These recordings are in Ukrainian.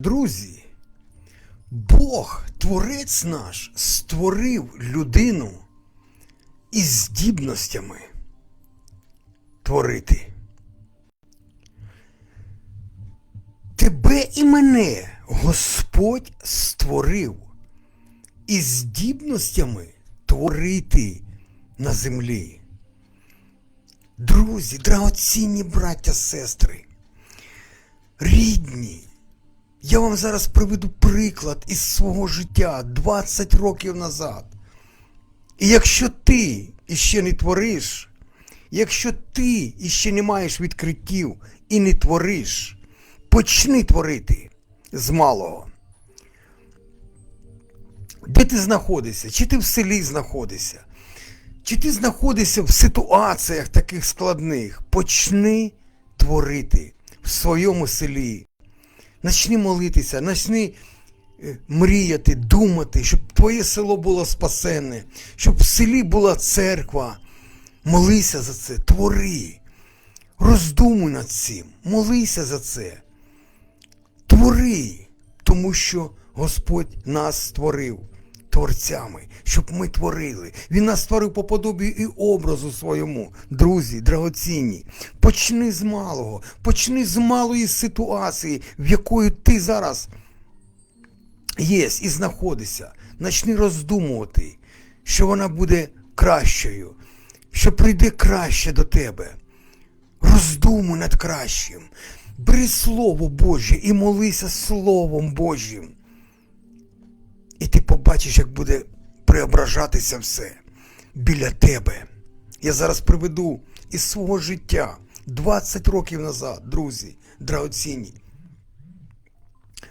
Друзі, Бог, Творець наш, створив людину із здібностями творити. Тебе і мене Господь створив із здібностями творити на землі. Друзі, драгоцінні браття, сестри, рідні. Я вам зараз приведу приклад із свого життя 20 років назад. І якщо ти іще не твориш, якщо ти іще не маєш відкриттів і не твориш, почни творити з малого. Де ти знаходишся? Чи ти в селі знаходишся? Чи ти знаходишся в ситуаціях таких складних? Почни творити в своєму селі. Начни молитися, начни е, мріяти, думати, щоб твоє село було спасенне, щоб в селі була церква. Молися за це, твори. Роздумуй над цим, молися за це. Твори, тому що Господь нас створив творцями, щоб ми творили. Він нас створив по подобі і образу своєму. Друзі, драгоцінні, почни з малого, почни з малої ситуації, в якої ти зараз є і знаходишся. Начни роздумувати, що вона буде кращою, що прийде краще до тебе. Роздумуй над кращим. Бери Слово Боже і молися Словом Божим. І ти побачиш, як буде преображатися все біля тебе. Я зараз приведу із свого життя 20 років назад, друзі, драгоцінні.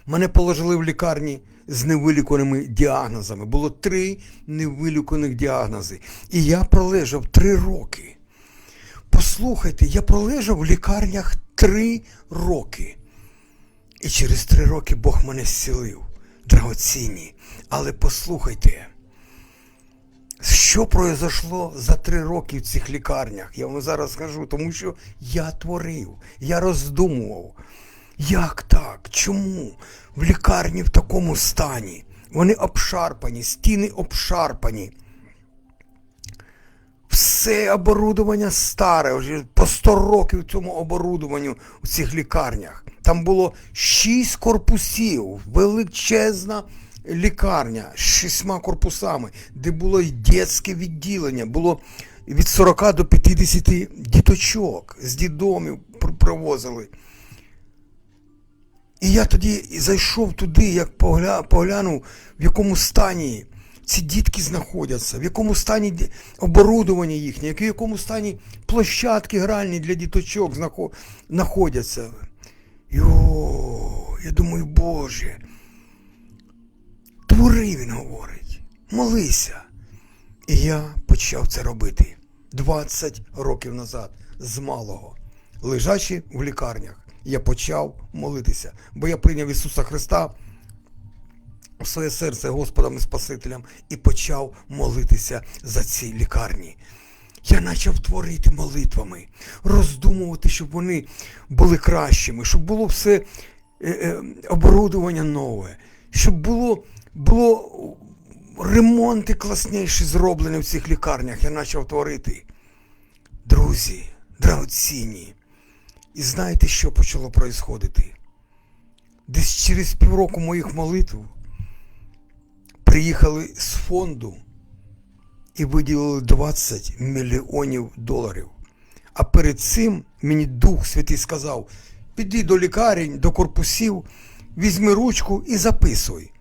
Мене положили в лікарні з невилікуваними діагнозами. Було три невилікуваних діагнози. І я пролежав три роки. Послухайте, я пролежав в лікарнях три роки. І через три роки Бог мене зцілив, драгоцінні. Але послухайте, що произошло за три роки в цих лікарнях? Я вам зараз скажу, тому що я творив, я роздумував. Як так? Чому? В лікарні в такому стані? Вони обшарпані, стіни обшарпані. Все оборудовання старе, вже по 100 років цьому оборудованню у цих лікарнях. Там було 6 корпусів, величезна лікарня з шістьма корпусами, де було й дитяче відділення, було від 40 до 50 діточок з дідомів пр- привозили. І я тоді зайшов туди, як погля... поглянув, в якому стані ці дітки знаходяться, в якому стані оборудування їхнє, в якому стані площадки гральні для діточок знаходяться. Йо, я думаю, Боже. Твори, він говорить, молися. І я почав це робити 20 років назад, з малого, лежачи в лікарнях, я почав молитися, бо я прийняв Ісуса Христа в своє серце Господом і Спасителем і почав молитися за ці лікарні. Я почав творити молитвами, роздумувати, щоб вони були кращими, щоб було все е, е, оборудування нове, щоб було, було ремонти класніші зроблені в цих лікарнях. Я почав творити. Друзі, драгоцінні. І знаєте, що почало происходити? Десь через півроку моїх молитв приїхали з фонду і виділили 20 мільйонів доларів. А перед цим мені Дух Святий сказав: піди до лікарень, до корпусів, візьми ручку і записуй.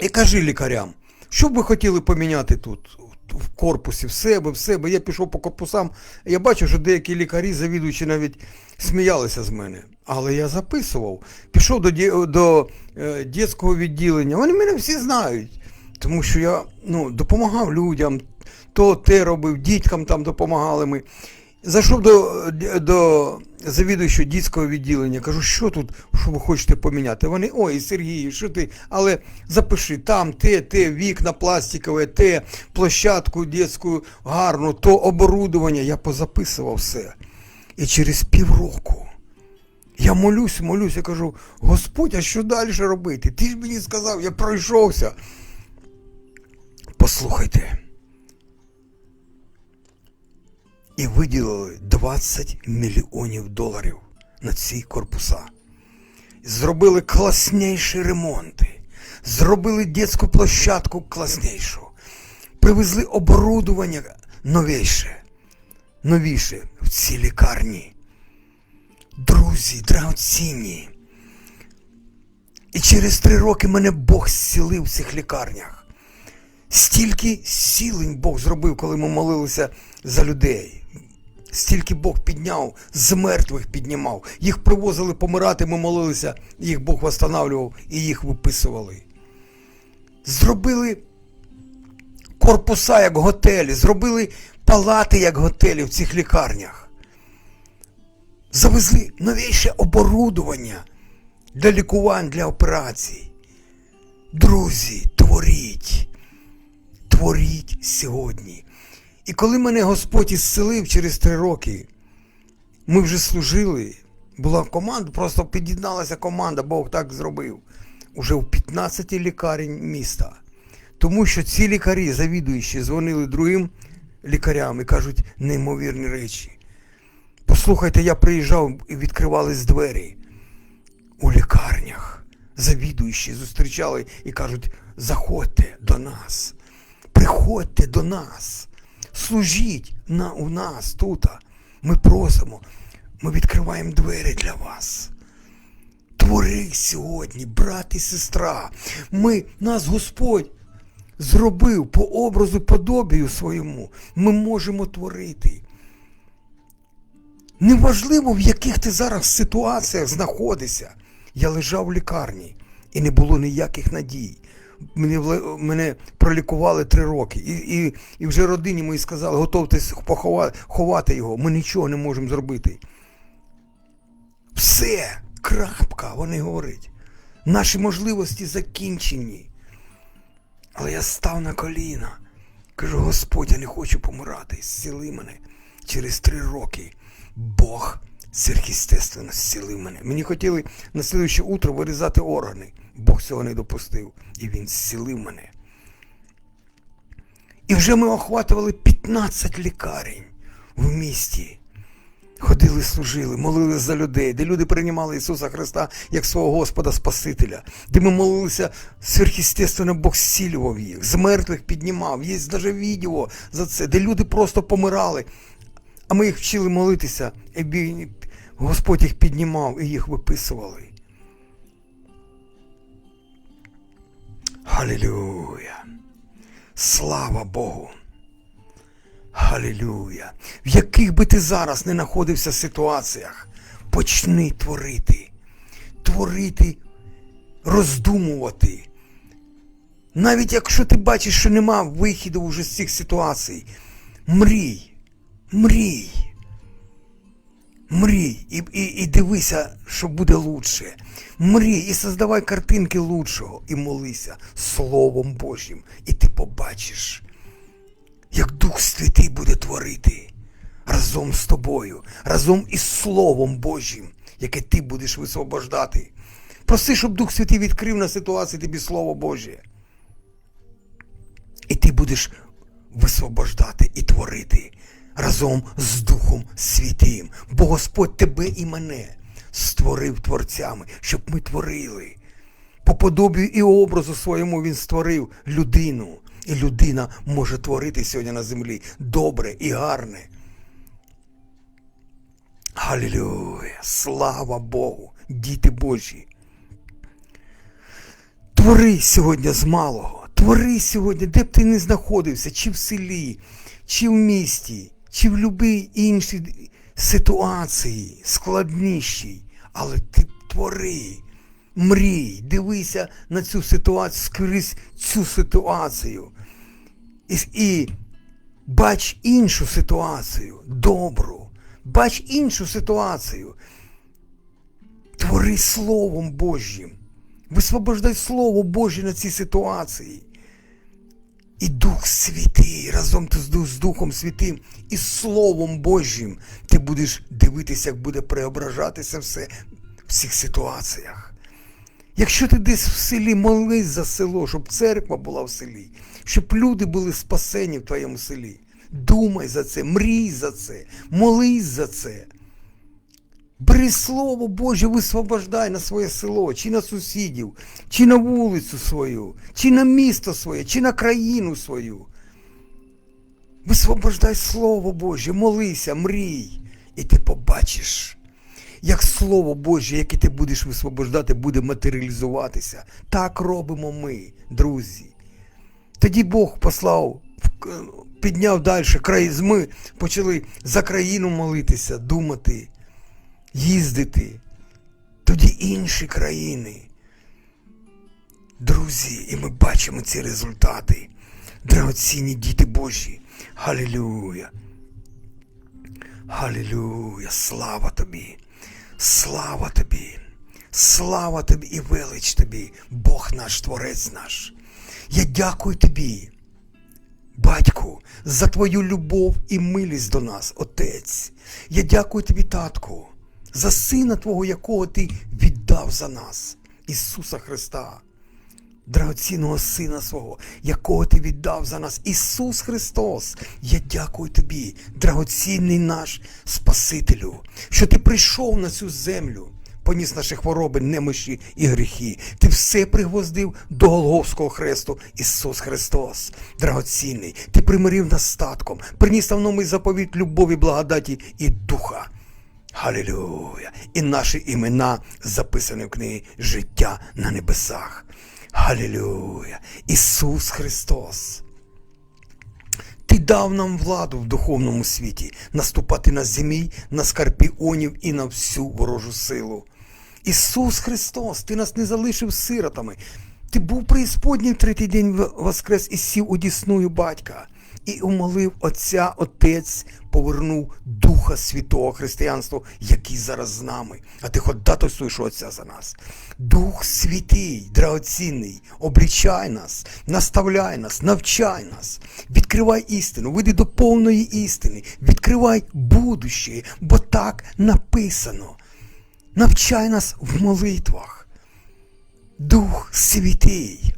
І кажи лікарям, що б ви хотіли поміняти тут в корпусі, в себе, в себе. Я пішов по корпусам, я бачу, що деякі лікарі, завідуючи, навіть сміялися з мене. Але я записував, пішов до, ді- до е, дитячого відділення. Вони мене всі знають, тому що я ну, допомагав людям, то те робив, діткам там допомагали ми. Зайшов до, до завідуючого дітського відділення, кажу, що тут, що ви хочете поміняти? Вони, ой, Сергій, що ти? Але запиши там те, те, вікна пластикове, те, площадку дитячу гарну, то оборудовання. Я позаписував все. І через півроку Я молюсь, молюсь, я кажу, Господь, а що далі робити? Ти ж мені сказав, я пройшовся. Послухайте. І виділили 20 мільйонів доларів на ці корпуса. Зробили класніші ремонти, зробили дитячу площадку класнішу, привезли оборудовання новіше, новіше в ці лікарні. Друзі, драгоцінні. І через три роки мене Бог зцілив в цих лікарнях. Стільки сілень Бог зробив, коли ми молилися за людей. Стільки Бог підняв, з мертвих піднімав. Їх привозили помирати, ми молилися, їх Бог восстанавливав і їх виписували. Зробили корпуса як готелі, зробили палати як готелі в цих лікарнях. Завезли новіше оборудування для лікувань, для операцій. Друзі, творіть, творіть сьогодні. І коли мене Господь ісцелив через три роки, ми вже служили, була команда, просто під'єдналася команда, Бог так зробив. Уже в 15 лікарень міста. Тому що ці лікарі, завідуючі, дзвонили другим лікарям і кажуть неймовірні речі. Послухайте, я приїжджав і відкривались двері у лікарнях. Завідуючі зустрічали і кажуть, заходьте до нас, приходьте до нас, служіть на, у нас тут. Ми просимо, ми відкриваємо двері для вас. Твори сьогодні, брат і сестра. Ми, нас Господь зробив по образу подобію своєму. Ми можемо творити. Неважливо, в яких ти зараз ситуаціях знаходишся. Я лежав в лікарні і не було ніяких надій. Мене, мене пролікували три роки. І, і, і вже родині мої сказали, готовтесь поховати, ховати його. Ми нічого не можемо зробити. Все, крапка, вони говорять. Наші можливості закінчені. Але я став на коліна. Кажу, Господь, я не хочу помирати. Зціли мене через три роки. Бог сверхъестественно зцілив мене. Мені хотіли на слідуюче утро вирізати органи. Бог цього не допустив. І він зцілив мене. І вже ми охватували 15 лікарень в місті. Ходили, служили, молились за людей, де люди приймали Ісуса Христа як свого Господа Спасителя, де ми молилися сверхъестественно Бог зцілював їх, з мертвих піднімав. Є навіть відео за це, де люди просто помирали, а ми їх вчили молитися, і Господь їх піднімав і їх виписували. Халілюя! Слава Богу! Халілюя! В яких би ти зараз не знаходився ситуаціях, почни творити, творити, роздумувати. Навіть якщо ти бачиш, що нема вихіду вже з цих ситуацій, мрій, мрій. Мрій і, і, і дивися, що буде лучше. Мрій і создавай картинки лучшого і молися Словом Божим. І ти побачиш, як Дух Святий буде творити разом з тобою, разом із Словом Божим, яке ти будеш висвобождати. Проси, щоб Дух Святий відкрив на ситуації тобі Слово Боже. І ти будеш висвобождати і творити разом з Духом Святим. Бо Господь тебе і мене створив творцями, щоб ми творили. По подобію і образу своєму він створив людину. І людина може творити сьогодні на землі добре і гарне. Халілюя! Слава Богу, діти Божі! Твори сьогодні з малого, твори сьогодні, де б ти не знаходився, чи в селі, чи в місті, чи в будь-якій іншій ситуації, складнішій, але ти твори, мрій, дивися на цю ситуацію, скрізь цю ситуацію. І, і бач іншу ситуацію, добру, бач іншу ситуацію. Твори Словом Божим. Висвобождай Слово Боже на ці ситуації. І Дух Святий разом з з Духом Святим і Словом Божим ти будеш дивитися, як буде преображатися все в цих ситуаціях. Якщо ти десь в селі молись за село, щоб церква була в селі, щоб люди були спасені в твоєму селі. Думай за це, мрій за це, молись за це. Бери слово Боже, висвобождай на своє село, чи на сусідів, чи на вулицю свою, чи на місто своє, чи на країну свою. Висвобождай Слово Боже, молися, мрій, і ти побачиш, як Слово Боже, яке ти будеш висвобождати, буде матеріалізуватися. Так робимо ми, друзі. Тоді Бог послав, підняв далі край, ми почали за країну молитися, думати, їздити. Тоді інші країни. Друзі, і ми бачимо ці результати. Драгоцінні діти Божі. Халілюя. Халілюя. Слава тобі. Слава тобі. Слава тобі і велич тобі, Бог наш, Творець наш. Я дякую тобі, батьку, за твою любов і милість до нас, Отець. Я дякую тобі, татку, за сина Твого, якого ти віддав за нас, Ісуса Христа драгоцінного Сина свого, якого ти віддав за нас, Ісус Христос. Я дякую тобі, драгоцінний наш Спасителю, що ти прийшов на цю землю. Поніс наші хвороби, немощі і гріхи. Ти все пригвоздив до Голговського хресту, Ісус Христос, драгоцінний. Ти примирив нас статком, приніс нам новий заповіт любові, благодаті і духа. Халілюя! І наші імена записані в книгі життя на небесах. Халілюя! Ісус Христос! Ти дав нам владу в духовному світі наступати на змій, на скорпіонів і на всю ворожу силу. Ісус Христос, Ти нас не залишив сиротами. Ти був преісподній в третій день воскрес і сів у дісную батька. І умолив Отця, Отець повернув Духа Святого Християнства, який зараз з нами. А ти ходатайствуєш Отця за нас. Дух Святий, драгоцінний, облічай нас, наставляй нас, навчай нас, відкривай істину, веди до повної істини, відкривай будуще, бо так написано. Навчай нас в молитвах. Дух Святий.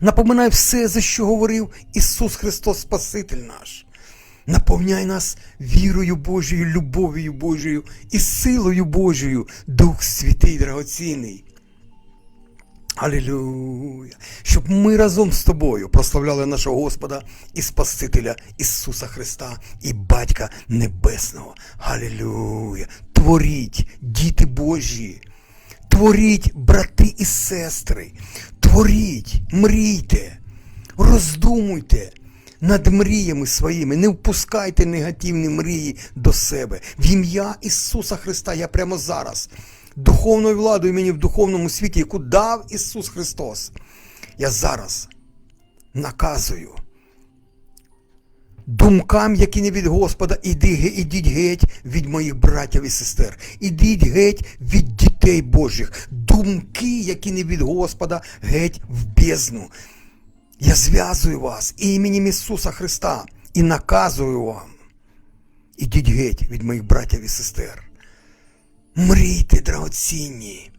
Напоминай все, за що говорив Ісус Христос Спаситель наш. Наповняй нас вірою Божою, любов'ю Божою і силою Божою, Дух Святий драгоцінний. Алілюя! Щоб ми разом з тобою прославляли нашого Господа і Спасителя Ісуса Христа і Батька Небесного. Алілюя! Творіть, діти Божі! Творіть, брати і сестри, творіть, мрійте, роздумуйте над мріями своїми, не впускайте негативні мрії до себе. В ім'я Ісуса Христа я прямо зараз, духовною владою мені в духовному світі, яку дав Ісус Христос. Я зараз наказую. Думкам, які не від Господа, іди, ідіть геть від моїх братів і сестер. Ідіть геть від дітей Божих. Думки, які не від Господа, геть в бездну. Я зв'язую вас іменем Ісуса Христа і наказую вам. Ідіть геть від моїх братів і сестер. Мрійте, драгоцінні.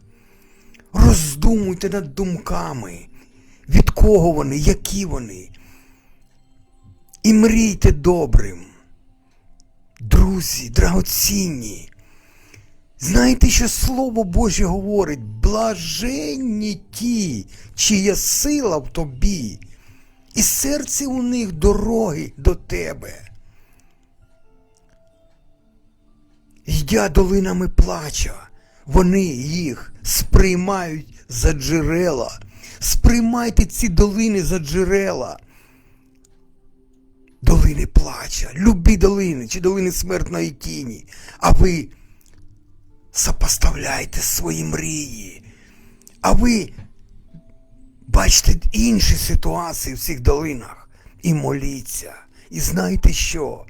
Роздумуйте над думками, від кого вони, які вони. І мрійте добрим. Друзі, драгоцінні. Знаєте, що Слово Боже говорить, блаженні ті, чия сила в тобі, і серце у них дороги до тебе. Йдя долинами плача, вони їх сприймають за джерела. Сприймайте ці долини за джерела. Долини плача, любі долини чи долини смертної тіні. А ви сопоставляйте свої мрії. А ви бачите інші ситуації в цих долинах і моліться. І знаєте що?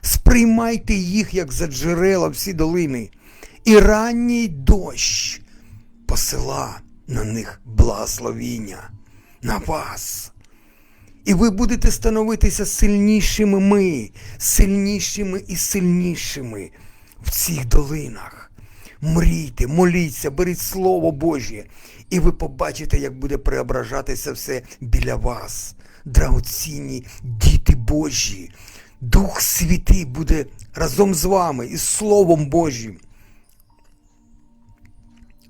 Сприймайте їх, як за джерела всі долини. І ранній дощ посила на них благословіння, на вас. І ви будете становитися сильнішими ми, сильнішими і сильнішими в цих долинах. Мрійте, моліться, беріть Слово Божє, і ви побачите, як буде преображатися все біля вас. Драгоцінні діти Божі. Дух Святий буде разом з вами із Словом Божим.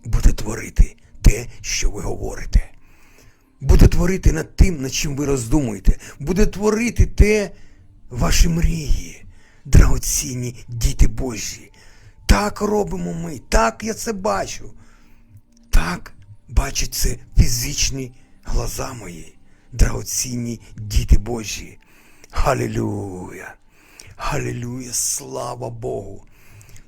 Буде творити те, що ви говорите. Буде творити над тим, над чим ви роздумуєте. Буде творити те, ваші мрії, драгоцінні діти Божі. Так робимо ми, так я це бачу. Так бачать це фізичні глаза мої, драгоцінні діти Божі. Халілюя! Халілюя! Слава Богу!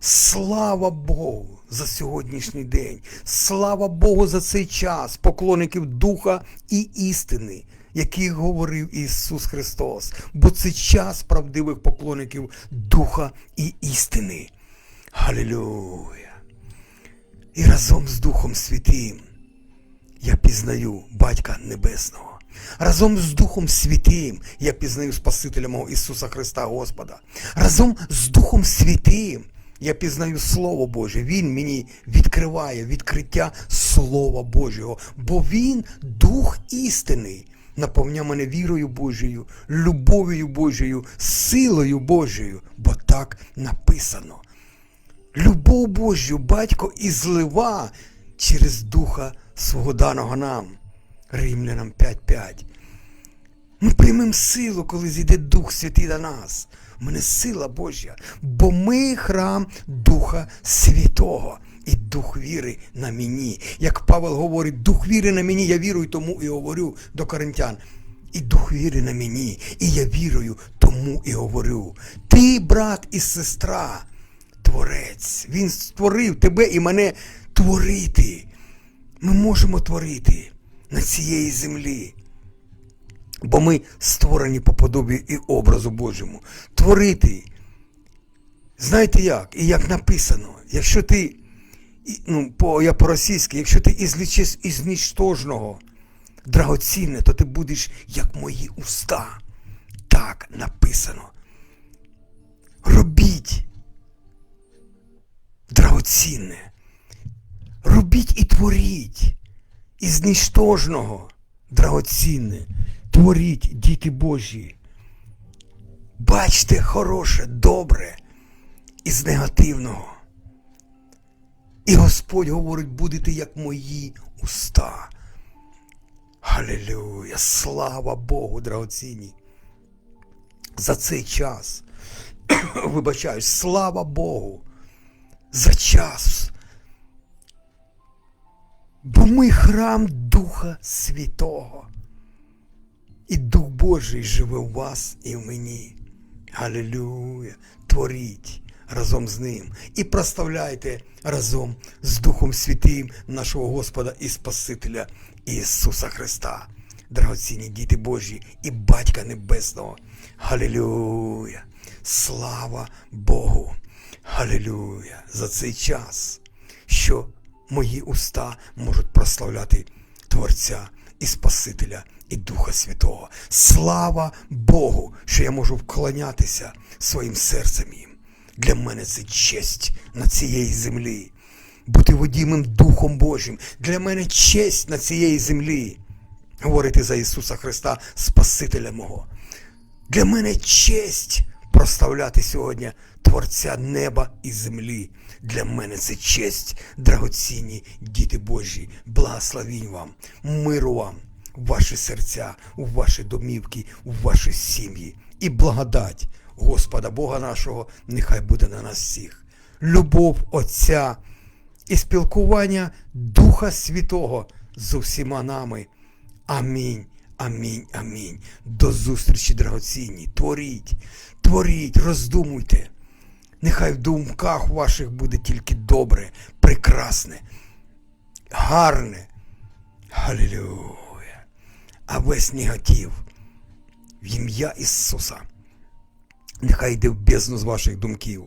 Слава Богу за сьогоднішній день. Слава Богу за цей час, поклонників Духа і істини, яких говорив Ісус Христос. Бо це час правдивих поклонників Духа і істини. Халілюя! І разом з Духом Святим я пізнаю Батька Небесного. Разом з Духом Святим я пізнаю Спасителя мого Ісуса Христа Господа. Разом з Духом Святим я пізнаю Слово Боже. Він мені відкриває відкриття Слова Божого, бо Він Дух істини. Наповня мене вірою Божою, любов'ю Божою, силою Божою, бо так написано. Любов Божу батько і злива через Духа свого даного нам. Римлянам 5.5. Ми приймемо силу, коли зійде Дух Святий до нас. У мене сила Божа, бо ми храм Духа Святого. І дух віри на мені. Як Павел говорить, дух віри на мені, я вірую, тому і говорю до коринтян. І дух віри на мені, і я вірую, тому і говорю. Ти, брат і сестра, творець. Він створив тебе і мене творити. Ми можемо творити на цієї землі. Бо ми створені по подобі і образу Божому. Творити. Знаєте як? І як написано, якщо ти, ну, по, я по-російськи, якщо ти ізлічиш із нічтожного драгоцінне, то ти будеш як мої уста. Так написано. Робіть драгоцінне. Робіть і творіть із нічтожного драгоцінне. Творіть, діти Божі. Бачте хороше, добре із негативного. І Господь говорить, будете як мої уста. Халілюя! Слава Богу, драгоцінні. За цей час. Вибачаюсь, слава Богу. За час. Бо ми храм Духа Святого. І Дух Божий живе в вас і в мені. Галилюя! Творіть разом з ним і проставляйте разом з Духом Святим нашого Господа і Спасителя Ісуса Христа. Драгоцінні діти Божі і Батька Небесного. Галилюя! Слава Богу! Галилюя! За цей час, що мої уста можуть прославляти Творця і Спасителя і Духа Святого. Слава Богу, що я можу вклонятися своїм серцем їм. Для мене це честь на цієї землі. Бути водімим Духом Божим. Для мене честь на цієї землі. Говорити за Ісуса Христа, Спасителя мого. Для мене честь проставляти сьогодні Творця неба і землі. Для мене це честь, драгоцінні діти Божі. Благословінь вам, миру вам, в ваші серця, у ваші домівки, у ваші сім'ї. І благодать Господа Бога нашого нехай буде на нас всіх. Любов Отця і спілкування Духа Святого з усіма нами. Амінь. Амінь, амінь. До зустрічі, драгоцінні. Творіть, творіть, роздумуйте. Нехай в думках ваших буде тільки добре, прекрасне, гарне. Халілюя. А весь негатив в ім'я Ісуса. Нехай йде в бездну з ваших думків.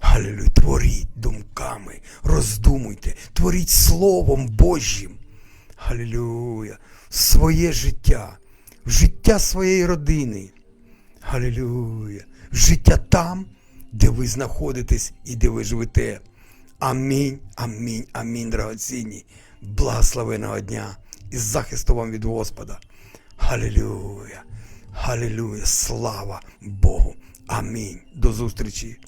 Халілюя. Творіть думками, роздумуйте, творіть Словом Божим. Халілюя. Своє життя, в життя своєї родини. Халілюя. В життя там, де ви знаходитесь і де ви живете. Амінь, амінь, амінь, драгоцінні. Благословеного дня і захисту вам від Господа. Халілюя, халілюя, слава Богу. Амінь. До зустрічі.